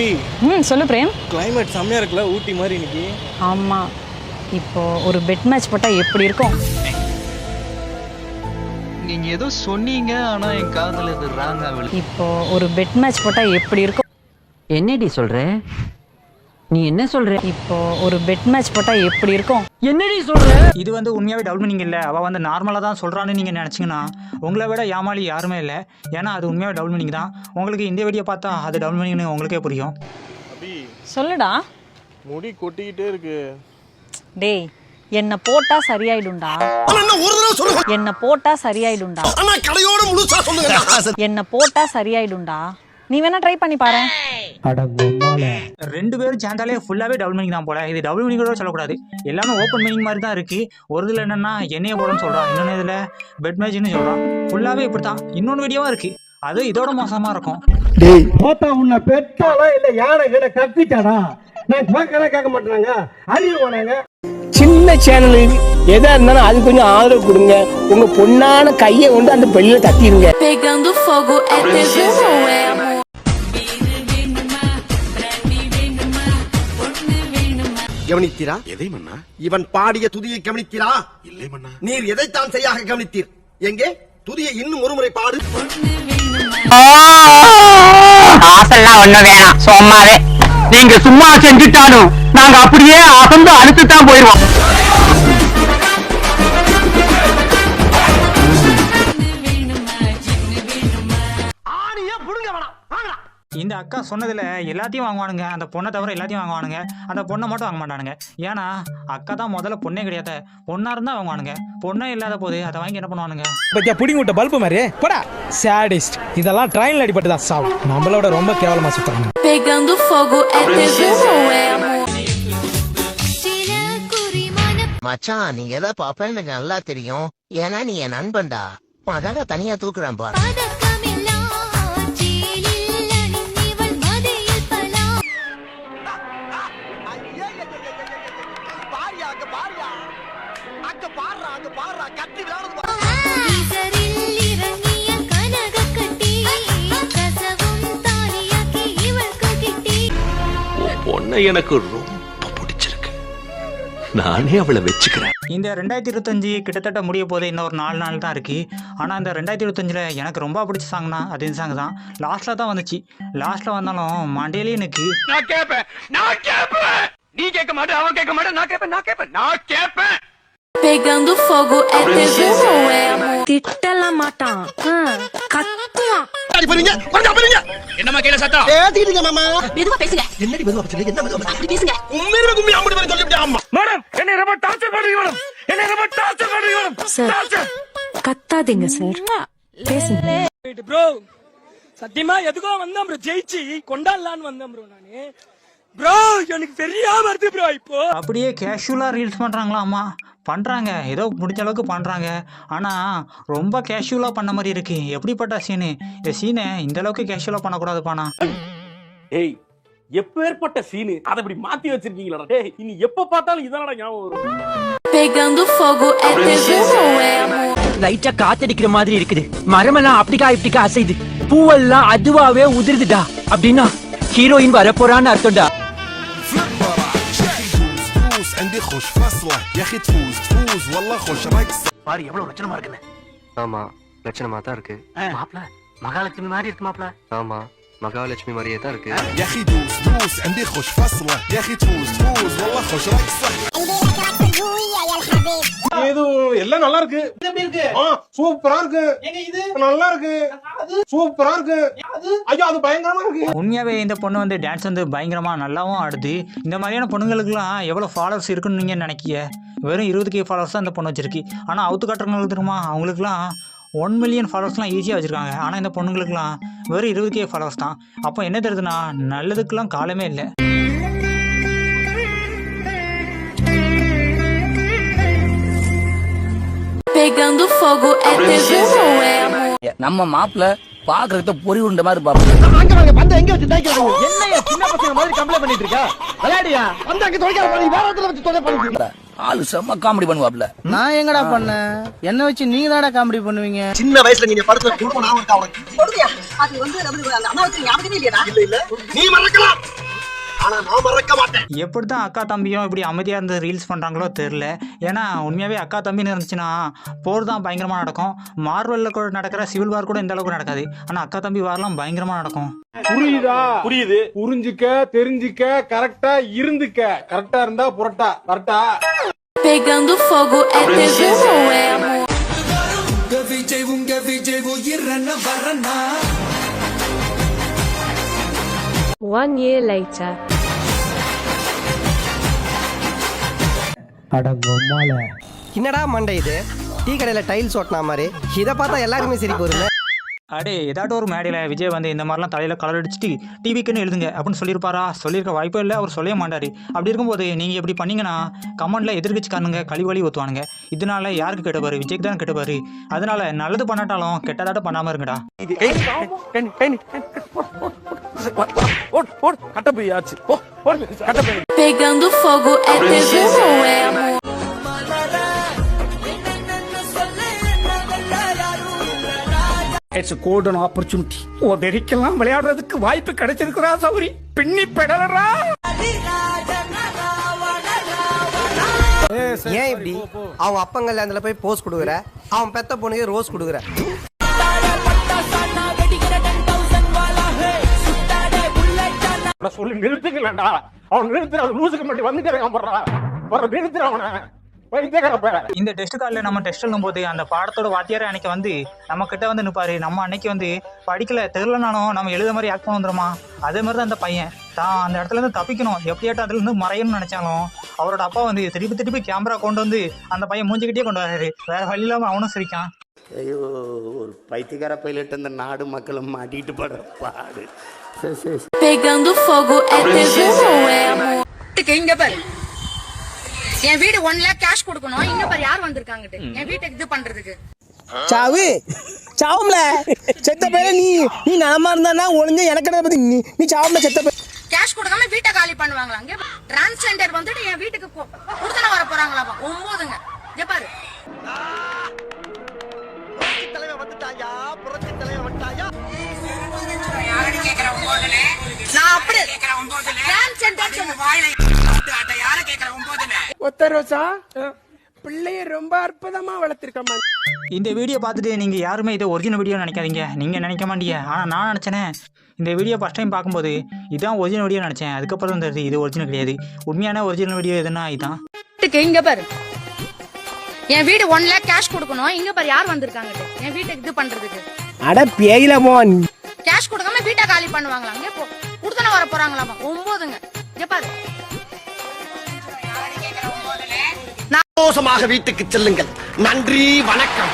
அபி ம் சொல்லு frame. Climate செம்மையா இருக்குல்ல ஊட்டி மாதிரி இன்னைக்கு. ஆமாம் இப்போ ஒரு பெட் மேட்ச் போட்டால் எப்படி இருக்கும்? நீங்க ஏதோ சொன்னீங்க ஆனா என் காதுல இது ராங்கா இப்போ ஒரு பெட் மேட்ச் போட்டால் எப்படி இருக்கும்? என்னடி சொல்ற? நீ என்ன சொல்ற? இப்போ ஒரு பெட் மேட்ச் போட்டால் எப்படி இருக்கும்? என்னடி சொல்ற? இது வந்து உண்மையாகவே டவுட் மீனிங் இல்லை அவள் வந்து நார்மலாக தான் சொல்கிறான்னு நீங்கள் நினச்சிங்கன்னா உங்களை விட ஏமாளி யாருமே இல்லை. ஏன்னா அது உண்மையாக டவுட் மீனிங் தான் உங்களுக்கு இந்த வீடியோ பார்த்தா அது டவுட் மீனிங்னு உங்களுக்கே புரியும். சொல்லுடா. முடி கொட்டிக்கிட்டே இருக்கு. டேய் என்னை போட்டா சரியாயிடும்டா. என்னை போட்டா சரியாயிடும்டா. என்னை போட்டா சரியாயிடும்டா. நீ வேணா ட்ரை பண்ணி பாரு ரெண்டு பேரும் சேர்ந்தாலே ஃபுல்லாகவே டபுள் மீனிங் தான் போல. இது டபுள் மீனிங் கூட சொல்லக்கூடாது. எல்லாமே ஓப்பன் மீனிங் மாதிரி தான் இருக்குது ஒரு இதில் என்னென்னா எண்ணெயை போடன்னு சொல்கிறான் இன்னொன்று இதில் பெட் மேட்ச்னு சொல்கிறான் ஃபுல்லாகவே இப்படி தான் இன்னொன்று வீடியோவாக இருக்குது அது இதோட மோசமாக இருக்கும். போத்தா உன்னை பெத்தாளா இல்ல யானை கிட்ட கத்திட்டாடா நான் கேட்கறேன் கேட்க மாட்டாங்க அறிவு போனாங்க. சின்ன சேனலுக்கு எதா இருந்தாலும் அது கொஞ்சம் ஆதரவு கொடுங்க. உங்க பொண்ணான கையை கொண்டு அந்த பெல்லில தட்டிடுங்க கவனித்தீரா? எதை மன்னா? இவன் பாடிய துதியை கவனித்தீரா? இல்லை மன்னா. நீர் எதைத்தான் சரியாக கவனித்தீர்? எங்கே? துதியை இன்னும் ஒருமுறை பாடு. ஆசெல்லாம் ஒண்ணு வேணாம். சும்மாவே. நீங்க சும்மா செஞ்சுட்டாலும் நாங்க அப்படியே அசந்து அழுத்து தான் போயிருவோம். அக்கா சொன்னதில் எல்லாத்தையும் வாங்குவானுங்க. அந்த பொண்ணை தவிர எல்லாத்தையும் வாங்குவானுங்க. அந்த பொண்ணை மட்டும் வாங்க மாட்டானுங்க. ஏன்னா அக்கா தான் முதல்ல பொண்ணே கிடையாது. பொண்ணாக இருந்தால் வாங்குவானுங்க. பொண்ணே இல்லாத போது அதை வாங்கி என்ன பண்ணுவானுங்க? பத்தியா புடிங்க விட்ட பல்பு மாதிரி போடா. சேடிஸ்ட் இதெல்லாம் ட்ரெயின்ல அடிபட்டு தான் சாவு நம்மளோட ரொம்ப கேவலமா சுத்தாங்க Pegando fogo é TV ou é amor? மச்சான் நீ எதை பாப்பேன்னு எனக்கு நல்லா தெரியும். ஏன்னா நீ என் நண்பன்டா. அதாக தனியா தூக்குறேன் பாரு. பொண்ணை எனக்கு ரொம்ப பிடிச்சிருக்கு. நானே அவளை வச்சுக்கிறேன். இந்த ரெண்டாயிரத்தி இருபத்தஞ்சு கிட்டத்தட்ட முடிய போது இன்னும் ஒரு நாலு நாள் தான் இருக்குது ஆனால் இந்த ரெண்டாயிரத்தி இருபத்தஞ்சில் எனக்கு ரொம்ப பிடிச்ச சாங்னா அது இந்த சாங் தான். லாஸ்ட்டில் தான் வந்துச்சு. லாஸ்ட்டில் வந்தாலும் மண்டையிலேயே எனக்கு நான் கேட்பேன் நான் கேட்பேன் நீ கேட்க மாட்டே அவன் கேட்க மாட்டே. நான் கேட்பேன் நான் கேட்பேன் நான் கேட்பேன் Pegando fogo é TV ou é amor? திட்டலாம் மாட்டான் கத்துவான் போறீங்க போறீங்க என்னம்மா கேள சத்தம் பேசிக்கிட்டுங்க மாமா மெதுவா பேசுங்க என்னடி மெதுவா பேசுறீங்க என்ன மெதுவா பேசுறீங்க அப்படி பேசுங்க உண்மையிலே கும்மி அம்படி மாதிரி சொல்லிவிட்டேன் அம்மா மேடம் என்ன ரொம்ப டார்ச்சர் பண்றீங்க மேடம் என்ன ரொம்ப டார்ச்சர் பண்றீங்க மேடம் சார் கத்தாதீங்க சார் பேசுங்க ப்ரோ சத்தியமா எதுக்கோ வந்தேன் ப்ரோ ஜெயிச்சு கொண்டாடலான்னு வந்தேன் ப்ரோ நானு ப்ரோ எனக்கு சரியா வருது ப்ரோ இப்போ அப்படியே கேஷுவலாக ரீல்ஸ் பண்ணுறாங்களா அம்மா? பண்ணுறாங்க ஏதோ முடிஞ்ச அளவுக்கு பண்ணுறாங்க ஆனால் ரொம்ப கேஷுவலாக பண்ண மாதிரி இருக்குது எப்படிப்பட்ட சீனு இந்த சீனை இந்த அளவுக்கு கேஷுவலாக பண்ணக்கூடாதுப்பாண்ணா. ஏய் எப்பேற்பட்ட சீனு அதை இப்படி மாத்தி வச்சிருக்கீங்களா? டேய் இனி எப்ப பார்த்தாலும் இதனடா ஞாபகம் வரும். Pegando fogo é TV ou é amor? லைட்டா காத்தடிக்கிற மாதிரி இருக்குது. மரமெல்லாம் அப்படிக்கா இப்படிக்கா அசைது பூவெல்லாம் அதுவாவே உதிருதுடா. அப்படின்னா ஹீரோயின் வரப்போறான்னு அர்த்தம்டா. பாரு எவ்வளவு லட்சணமா இருக்குன்னு ஆமா லட்சணமா தான் இருக்கு மாப்ள மகாலட்சுமி மாதிரி இருக்கு மாப்ள ஆமா மகாலட்சுமி மாதிரியே தான் இருக்கு இது எல்லாம் நல்லா இருக்கு. சூப்பரா இருக்கு. நல்லா இருக்கு. சூப்பரா இருக்கு. ஐயோ அது பயங்கரமா இருக்கு. உண்மையாகவே இந்த பொண்ணு வந்து டான்ஸ் வந்து பயங்கரமாக நல்லாவும் ஆடுது. இந்த மாதிரியான பொண்ணுங்களுக்குலாம் எவ்வளோ ஃபாலோவர்ஸ் இருக்குன்னு நீங்கள் நினைக்கிய? வெறும் இருபது கே ஃபாலோவர்ஸ் தான் இந்த பொண்ணு வச்சிருக்கு. ஆனால் அவுத்து காட்டுறவங்களுக்கு தெரியுமா? அவங்களுக்குலாம் ஒன் மில்லியன் ஃபாலோவர்ஸ்லாம் ஈஸியாக வச்சுருக்காங்க. ஆனால் இந்த பொண்ணுங்களுக்குலாம் வெறும் இருபது கே ஃபாலோவர்ஸ் தான். அப்போ என்ன தெரியுதுன்னா நல்லதுக்கெல்லாம் காலமே இல்லை. Pegando fogo é TV ou é amor? நம்ம மாப்பிள்ள பாக்குறத பொறி உண்ட மாதிரி பாப்போம் அங்க வாங்க பந்த எங்க வச்சு தேய்க்கிறது என்னைய சின்ன பசங்க மாதிரி கம்ப்ளைண்ட் பண்ணிட்டு இருக்கா? விளையாடியா வந்து அங்க தொலைக்காத பண்ணி வேற இடத்துல வச்சு தொலை பண்ணி ஆளு செம்ம காமெடி பண்ணுவாப்ல. நான் எங்கடா பண்ணேன் என்ன வச்சு நீங்க தானடா காமெடி பண்ணுவீங்க? சின்ன வயசுல நீங்க படுத்த குடும்பம் நான் இருக்கா உனக்கு அது வந்து அந்த அம்மாவுக்கு ஞாபகமே இல்லையா? இல்ல இல்ல. நீ மறக்கலாம். ஆனா நான் மறக்க மாட்டேன். எப்படி தான் அக்கா தம்பியும் இப்படி அமைதியாக இருந்து ரீல்ஸ் பண்ணுறாங்களோ தெரில ஏன்னா உண்மையாகவே அக்கா தம்பின்னு இருந்துச்சுன்னா போர் தான் பயங்கரமாக நடக்கும். மார்வலில் கூட நடக்கிற சிவில் வார் கூட இந்த அளவுக்கு நடக்காது. ஆனால் அக்கா தம்பி வார்லாம் பயங்கரமாக நடக்கும். புரியுதா? புரியுது. புரிஞ்சுக்க தெரிஞ்சுக்க கரெக்டா இருந்துக்க. கரெக்டா இருந்தா புரட்டா. கரெக்டா Pegando fogo é tesão ou é amor? One year later என்னடா மண்டை இது டீ கடையில டைல்ஸ் ஓட்டினா மாதிரி இதை பார்த்தா எல்லாருமே சரி போருங்க அடே ஏதாட்டும் ஒரு மேடையில் விஜய் வந்து இந்த மாதிரிலாம் தலையில் கலர் அடிச்சுட்டு டிவிக்குன்னு எழுதுங்க அப்படின்னு சொல்லியிருப்பாரா சொல்லியிருக்க வாய்ப்பே இல்லை அவர் சொல்லவே மாட்டார் அப்படி இருக்கும்போது நீங்கள் இப்படி பண்ணீங்கன்னா கமெண்ட்டில் எதிர்கட்சிக்காரனுங்க கழி வழி ஊற்றுவானுங்க இதனால யாருக்கு கெட்டப்பாரு விஜய்க்கு தான் கெட்டப்பாரு அதனால நல்லது பண்ணாட்டாலும் கெட்டதாட்டம் பண்ணாமல் இருங்கடா கட்டப்பையாச்சு கட்டப்பை Pegando fogo é tesão ou é amor? It's golden opportunity உதறிக்கெல்லாம் விளையாடுறதுக்கு வாய்ப்பு கிடைச்சிருக்கிறா சௌரி? பின்னி பெடலரா ஏன் இப்படி? அவன் அப்பங்கல்ல அதுல போய் போஸ் கொடுக்குற. அவன் பெத்த பொண்ணுக்கு ரோஸ் கொடுக்குற. நான் சொல்லி நிறுத்துக்கலடா. அவன் நிறுத்துற அது லூசுக்கு மட்டும் வந்துட்டே போடுறா வர நிறுத்துற அவனை. இந்த டெஸ்ட் கார்டில் நம்ம டெஸ்ட் எழுதும் போது அந்த பாடத்தோட வாத்தியார் அன்னைக்கு வந்து நம்ம கிட்ட வந்து நிற்பாரு நம்ம அன்னைக்கு வந்து படிக்கல தெரிலனாலும் நம்ம எழுத மாதிரி ஆக்ட் பண்ண வந்துருமா? அதே மாதிரி தான் அந்த பையன். தான் அந்த இடத்துல இருந்து தப்பிக்கணும். எப்படியாட்டும் அதுல இருந்து மறையணும்னு நினைச்சாலும் அவரோட அப்பா வந்து திருப்பி திருப்பி கேமரா கொண்டு வந்து அந்த பையன் மூஞ்சிக்கிட்டே கொண்டு வராரு வேற வழி இல்லாம அவனும் சிரிக்கான். ஐயோ ஒரு பைத்தியக்கார பைலட் இந்த நாடு மக்களும் மாட்டிட்டு படுற பாடு? இங்க பாரு. என் வீடு ஒன் லேக் கேஷ் கொடுக்கணும். இங்க பாரு யார் வந்திருக்காங்கட்டு? என் வீட்டுக்கு இது பண்றதுக்கு. சாவு சாவும்ல. செத்த பேர நீ நீ நலமா இருந்தா ஒளிஞ்ச எனக்கு பத்தி. நீ நீ சாவும்ல செத்த பேர். கேஷ் கொடுக்காம வீட்டை காலி பண்ணுவாங்களா? இங்க டிரான்ஸ்ஜெண்டர் வந்துட்டு என் வீட்டுக்கு கொடுத்தன வர போறாங்களாப்பா ஒன்பதுங்க இங்க பாரு. ஒத்த ரோசா? பிள்ளைய ரொம்ப அற்புதமா வளர்த்திருக்கம்மா இந்த வீடியோ பார்த்துட்டு நீங்கள் யாருமே இதை ஒரிஜினல் வீடியோ நினைக்காதீங்க. நீங்கள் நினைக்க மாட்டீங்க. ஆனால் நான் நினச்சேனே. இந்த வீடியோ ஃபஸ்ட் டைம் பார்க்கும்போது இதான் ஒரிஜினல் வீடியோ நினச்சேன். அதுக்கப்புறம் தெரியுது இது ஒரிஜினல் கிடையாது. உண்மையான ஒரிஜினல் வீடியோ எதுனா இதுதான் இங்க பாரு. என் வீடு ஒன் லேக் கேஷ் கொடுக்கணும். இங்க பாரு யார் வந்திருக்காங்க என் வீட்டுக்கு இது பண்றதுக்கு. அட பேயில மோன். கேஷ் கொடுக்காம வீட்டை காலி பண்ணுவாங்களா? இங்க போ. கொடுத்தன வர போறாங்களாமா? ஒன்பதுங்க ஜப்பாது பாரு. சந்தோஷமாக வீட்டுக்கு செல்லுங்கள். நன்றி வணக்கம்.